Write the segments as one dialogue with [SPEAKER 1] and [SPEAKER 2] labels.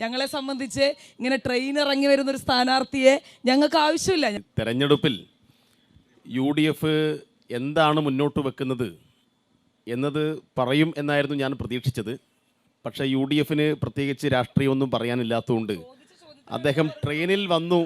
[SPEAKER 1] ഞങ്ങളെ സംബന്ധിച്ച് ഇങ്ങനെ ട്രെയിൻ ഇറങ്ങി വരുന്ന ഒരു സ്ഥാനാർത്ഥിയെ ഞങ്ങൾക്ക് ആവശ്യമില്ല.
[SPEAKER 2] തെരഞ്ഞെടുപ്പിൽ യു ഡി എഫ് എന്താണ് മുന്നോട്ട് വെക്കുന്നത് എന്നത് പറയും എന്നായിരുന്നു ഞാൻ പ്രതീക്ഷിച്ചത്. പക്ഷേ യു ഡി എഫിന് പ്രത്യേകിച്ച് രാഷ്ട്രീയമൊന്നും പറയാനില്ലാത്തതുകൊണ്ട് അദ്ദേഹം ട്രെയിനിൽ വന്നു.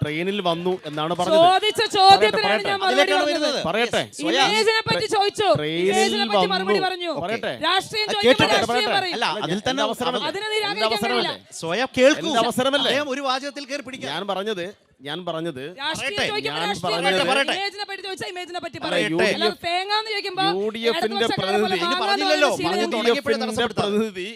[SPEAKER 2] ട്രെയിനിൽ വന്നു എന്നാണ് പറഞ്ഞത്
[SPEAKER 1] ചോദിച്ച ചോദ്യത്തിനാണ് ഞാൻ മറുപടി
[SPEAKER 3] അതിലേക്കാണ്
[SPEAKER 1] പറഞ്ഞത്
[SPEAKER 3] വരുന്നത്.
[SPEAKER 2] പറയട്ടെ
[SPEAKER 1] ഇമേജിനെ പറ്റി ചോദിച്ചു
[SPEAKER 2] ട്രെയിനിൽ
[SPEAKER 1] ഇമേജിനെ പറ്റി
[SPEAKER 2] വന്നു.
[SPEAKER 1] മറുപടി പറഞ്ഞു
[SPEAKER 2] പറയട്ടെ.
[SPEAKER 1] രാഷ്ട്രീയം
[SPEAKER 3] അത്
[SPEAKER 1] ചോദിക്കുമ്പോൾ
[SPEAKER 3] കേട്ടിട്ട്
[SPEAKER 1] രാഷ്ട്രീയം
[SPEAKER 2] പറയട്ടെ.
[SPEAKER 1] പറയും
[SPEAKER 3] അല്ല അതിൽ തന്നെ
[SPEAKER 2] എന്റെ അവസരമല്ലേ?
[SPEAKER 1] അതിനെ
[SPEAKER 2] എന്റെ
[SPEAKER 1] നിരാകരിക്കാൻ
[SPEAKER 2] അവസരമല്ലേ?
[SPEAKER 1] കഴിയില്ല.
[SPEAKER 3] സ്വയം കേൾക്കൂ
[SPEAKER 2] എന്റെ അവസരമല്ലേ?
[SPEAKER 3] അദ്ദേഹം ഒരു വാചകത്തിൽ കയറി പിടിക്കാം
[SPEAKER 2] ഞാൻ പറഞ്ഞത് ഞാൻ പറഞ്ഞത്
[SPEAKER 1] രാഷ്ട്രീയം
[SPEAKER 3] പറയട്ടെ.
[SPEAKER 1] ചോദിക്കുമ്പോൾ
[SPEAKER 2] ഞാൻ
[SPEAKER 1] രാഷ്ട്രീയം
[SPEAKER 2] പറഞ്ഞത്
[SPEAKER 1] പറയും.
[SPEAKER 3] പറയട്ടെ.
[SPEAKER 1] ഇമേജിനെ പറ്റി ചോദിച്ചാൽ ഇമേജിനെ പറ്റി പറയും അല്ലാതെ തേങ്ങാന്ന്
[SPEAKER 2] ചോദിക്കുമ്പോൾ
[SPEAKER 1] ഇടതുപക്ഷക്കാരെ പോലെ
[SPEAKER 2] പ്രതിനിധി
[SPEAKER 1] വാങ്ങാൻ
[SPEAKER 3] പറഞ്ഞില്ലല്ലോ. പറഞ്ഞു
[SPEAKER 1] ശീലം
[SPEAKER 3] തടസ്സപ്പെടുത്താതെ.
[SPEAKER 2] പ്രതിനിധി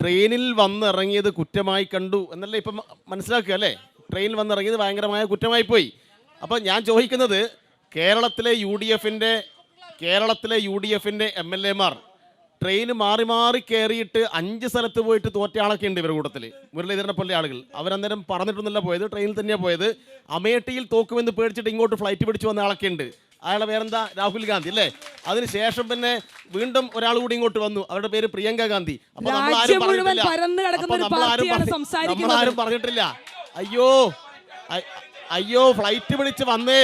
[SPEAKER 2] ട്രെയിനിൽ വന്നിറങ്ങിയത് കുറ്റമായി കണ്ടു എന്നല്ലേ ഇപ്പം മനസ്സിലാക്കുക അല്ലേ ട്രെയിനിൽ വന്നിറങ്ങിയത് ഭയങ്കരമായ കുറ്റമായി പോയി അപ്പം ഞാൻ ചോദിക്കുന്നത് കേരളത്തിലെ യു ഡി എഫിന്റെ കേരളത്തിലെ യു ഡി എഫിന്റെ എം എൽ എമാർ ട്രെയിൻ മാറി മാറി കയറിയിട്ട് അഞ്ച് സ്ഥലത്ത് പോയിട്ട് തോറ്റ ആളൊക്കെ ഉണ്ട് ഇവരുടെ കൂട്ടത്തിൽ മുരളീധരനെ പോലെ ആളുകൾ. അവരന്നേരം പറഞ്ഞിട്ടൊന്നുമല്ല പോയത് ട്രെയിനിൽ തന്നെയാണ് പോയത്. അമേഠിയിൽ തോക്കുമെന്ന് പേടിച്ചിട്ട് ഇങ്ങോട്ട് ഫ്ലൈറ്റ് പിടിച്ചു വന്ന ആളൊക്കെ ഉണ്ട്. അയാളെ വേറെന്താ രാഹുൽ ഗാന്ധി അല്ലേ? അതിനുശേഷം പിന്നെ വീണ്ടും ഒരാൾ കൂടി ഇങ്ങോട്ട് വന്നു. അവരുടെ പേര് പ്രിയങ്ക ഗാന്ധി. അപ്പൊ നമ്മൾ ആരും പറഞ്ഞിട്ടില്ല. നമ്മൾ ആരും പറഞ്ഞിട്ടില്ല. അയ്യോ അയ്യോ ഫ്ലൈറ്റ് വിളിച്ച് വന്നേ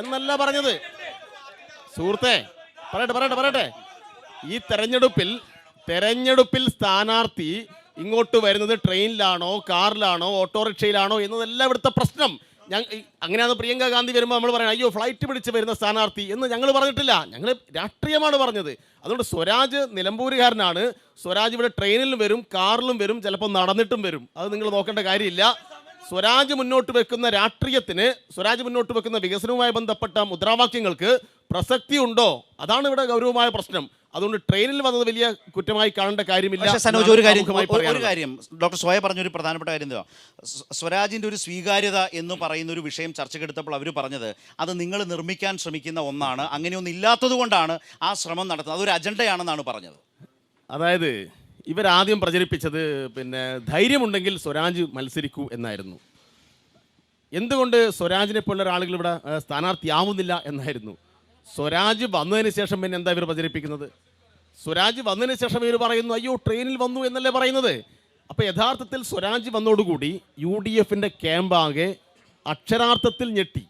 [SPEAKER 2] എന്നല്ല പറഞ്ഞത്. സുഹൃത്തെ പറയട്ടെ പറയട്ടെ പറയട്ടെ. ഈ തെരഞ്ഞെടുപ്പിൽ തെരഞ്ഞെടുപ്പിൽ സ്ഥാനാർത്ഥി ഇങ്ങോട്ട് വരുന്നത് ട്രെയിനിലാണോ കാറിലാണോ ഓട്ടോറിക്ഷയിലാണോ എന്നതല്ല ഇവിടുത്തെ പ്രശ്നം. ഞാൻ അങ്ങനെയാണ് പ്രിയങ്ക ഗാന്ധി വരുമ്പോൾ നമ്മൾ പറയണം അയ്യോ ഫ്ലൈറ്റ് പിടിച്ച് വരുന്ന സ്ഥാനാർത്ഥി എന്ന് ഞങ്ങൾ പറഞ്ഞിട്ടില്ല. ഞങ്ങൾ രാഷ്ട്രീയമാണ് പറഞ്ഞത്. അതുകൊണ്ട് സ്വരാജ് നിലമ്പൂരുകാരനാണ്. സ്വരാജ് ഇവിടെ ട്രെയിനിലും വരും കാറിലും വരും ചിലപ്പോൾ നടന്നിട്ടും വരും. അത് നിങ്ങൾ നോക്കേണ്ട കാര്യമില്ല. സ്വരാജ് മുന്നോട്ട് വെക്കുന്ന രാഷ്ട്രീയത്തിന് സ്വരാജ് മുന്നോട്ട് വെക്കുന്ന വികസനവുമായി ബന്ധപ്പെട്ട മുദ്രാവാക്യങ്ങൾക്ക് പ്രസക്തി ഉണ്ടോ അതാണ് ഇവിടെ ഗൗരവമായ പ്രശ്നം. അതുകൊണ്ട് ട്രെയിനിൽ വന്നത് വലിയ കുറ്റമായി കാണേണ്ട കാര്യമില്ല
[SPEAKER 3] സനോജ് ഒരു കാര്യം ഒരു- കാര്യം. ഡോക്ടർ സോയ പറഞ്ഞൊരു പ്രധാനപ്പെട്ട കാര്യം എന്താ സ്വരാജിന്റെ സ്വരാജിന്റെ ഒരു സ്വീകാര്യത എന്ന് പറയുന്ന ഒരു വിഷയം ചർച്ചയ്ക്കെടുത്തപ്പോൾ അവർ പറഞ്ഞത് അത് നിങ്ങൾ നിർമ്മിക്കാൻ ശ്രമിക്കുന്ന ഒന്നാണ് അങ്ങനെയൊന്നും ഇല്ലാത്തത് കൊണ്ടാണ് ആ ശ്രമം നടത്തുന്നത്. അതൊരു അജണ്ടയാണെന്നാണ് പറഞ്ഞത്.
[SPEAKER 2] അതായത് ഇവരാദ്യം പ്രചരിപ്പിച്ചത് പിന്നെ ധൈര്യമുണ്ടെങ്കിൽ സ്വരാജ് മത്സരിക്കൂ എന്നായിരുന്നു. എന്തുകൊണ്ട് സ്വരാജിനെ പോലുള്ള ആളുകൾ ഇവിടെ സ്ഥാനാർത്ഥിയാവുന്നില്ല എന്നായിരുന്നു. സ്വരാജ് വന്നതിന് ശേഷം പിന്നെ എന്താ ഇവർ പ്രചരിപ്പിക്കുന്നത്? സ്വരാജ് വന്നതിന് ശേഷം ഇവർ പറയുന്നു അയ്യോ ട്രെയിനിൽ വന്നു എന്നല്ലേ പറയുന്നത്? അപ്പോൾ യഥാർത്ഥത്തിൽ സ്വരാജ് വന്നതോടുകൂടി യു ഡി എഫിന്റെ ക്യാമ്പാകെ അക്ഷരാർത്ഥത്തിൽ ഞെട്ടി.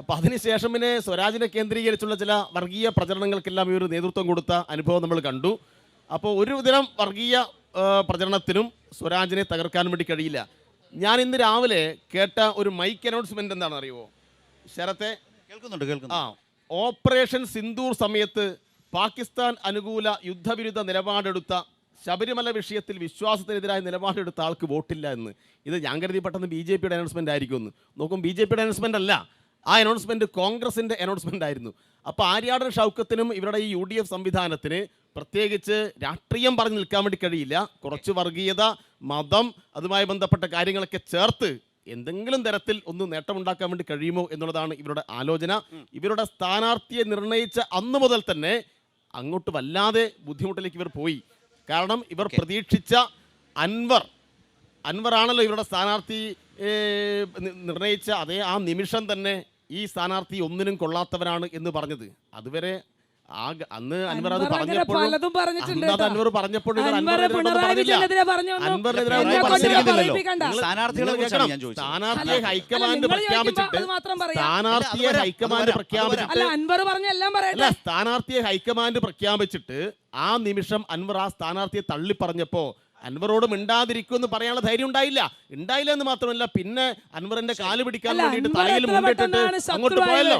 [SPEAKER 2] അപ്പോൾ അതിനുശേഷം പിന്നെ സ്വരാജിനെ കേന്ദ്രീകരിച്ചുള്ള ചില വർഗീയ പ്രചരണങ്ങൾക്കെല്ലാം ഇവർ നേതൃത്വം കൊടുത്ത അനുഭവം നമ്മൾ കണ്ടു. അപ്പോൾ ഒരു തരം വർഗീയ പ്രചരണത്തിനും സ്വരാജിനെ തകർക്കാൻ വേണ്ടി കഴിയില്ല. ഞാൻ ഇന്ന് രാവിലെ കേട്ട ഒരു മൈക്ക് അനൗൺസ്മെന്റ് എന്താണെന്ന് അറിയുമോ ശരത്തെ?
[SPEAKER 3] കേൾക്കുന്നുണ്ട്
[SPEAKER 2] കേൾക്കുന്നു
[SPEAKER 3] ആ
[SPEAKER 2] ഓപ്പറേഷൻ സിന്ദൂർ സമയത്ത് പാകിസ്ഥാൻ അനുകൂല യുദ്ധവിരുദ്ധ നിലപാടെടുത്ത ശബരിമല വിഷയത്തിൽ വിശ്വാസത്തിനെതിരായ നിലപാടെടുത്ത ആൾക്ക് വോട്ടില്ല എന്ന്. ഇത് ഞാൻ കരുതി പെട്ടെന്ന് ബി ജെ പിയുടെ അനൗൺസ്മെന്റ് ആയിരിക്കുമെന്ന്. നോക്കും ബി ജെ പിയുടെ അനൗൺസ്മെന്റ് അല്ല. ആ അനൗൺസ്മെന്റ് കോൺഗ്രസിന്റെ അനൗൺസ്മെന്റ് ആയിരുന്നു. അപ്പോൾ ആര്യാടൻ ഷൗക്കത്തിനും ഇവരുടെ ഈ യു ഡി എഫ് സംവിധാനത്തിന് പ്രത്യേകിച്ച് രാഷ്ട്രീയം പറഞ്ഞു നിൽക്കാൻ വേണ്ടി കഴിയില്ല. കുറച്ച് വർഗീയത മതം അതുമായി ബന്ധപ്പെട്ട കാര്യങ്ങളൊക്കെ ചേർത്ത് എന്തെങ്കിലും തരത്തിൽ ഒന്ന് നേട്ടമുണ്ടാക്കാൻ വേണ്ടി കഴിയുമോ എന്നുള്ളതാണ് ഇവരുടെ ആലോചന. ഇവരുടെ സ്ഥാനാർത്ഥിയെ നിർണയിച്ച അന്ന് മുതൽ തന്നെ അങ്ങോട്ട് വല്ലാതെ ബുദ്ധിമുട്ടിലേക്ക് ഇവർ പോയി. കാരണം ഇവർ പ്രതീക്ഷിച്ച അൻവർ അൻവർ ആണല്ലോ ഇവരുടെ സ്ഥാനാർത്ഥി നിർണയിച്ച അതേ ആ നിമിഷം തന്നെ ഈ സ്ഥാനാർത്ഥി ഒന്നിനും കൊള്ളാത്തവനാണ് എന്ന് പറഞ്ഞത്. അതുവരെ അന്ന് അൻവർ അത് പറഞ്ഞപ്പോഴും അൻവർ പറഞ്ഞപ്പോഴും. സ്ഥാനാർത്ഥിയെ ഹൈക്കമാൻഡ് പ്രഖ്യാപിച്ചിട്ട്
[SPEAKER 1] അത് മാത്രം പറയാം.
[SPEAKER 2] സ്ഥാനാർത്ഥിയെ ഹൈക്കമാൻഡ് പ്രഖ്യാപിച്ചിട്ട്
[SPEAKER 1] അൻവർ പറഞ്ഞ എല്ലാം
[SPEAKER 2] സ്ഥാനാർത്ഥിയെ ഹൈക്കമാൻഡ് പ്രഖ്യാപിച്ചിട്ട് ആ നിമിഷം അൻവർ ആ സ്ഥാനാർത്ഥിയെ തള്ളി പറഞ്ഞപ്പോ അൻവറോട് മിണ്ടാതിരിക്കുമെന്ന് പറയാനുള്ള ധൈര്യം ഉണ്ടായില്ല. ഉണ്ടായില്ല എന്ന് മാത്രമല്ല പിന്നെ അൻവറിന്റെ കാൽ പിടിക്കാൻ വേണ്ടിയിട്ട് തലയിൽ മുണ്ടിട്ടിട്ട് അങ്ങോട്ട് പോയല്ലോ.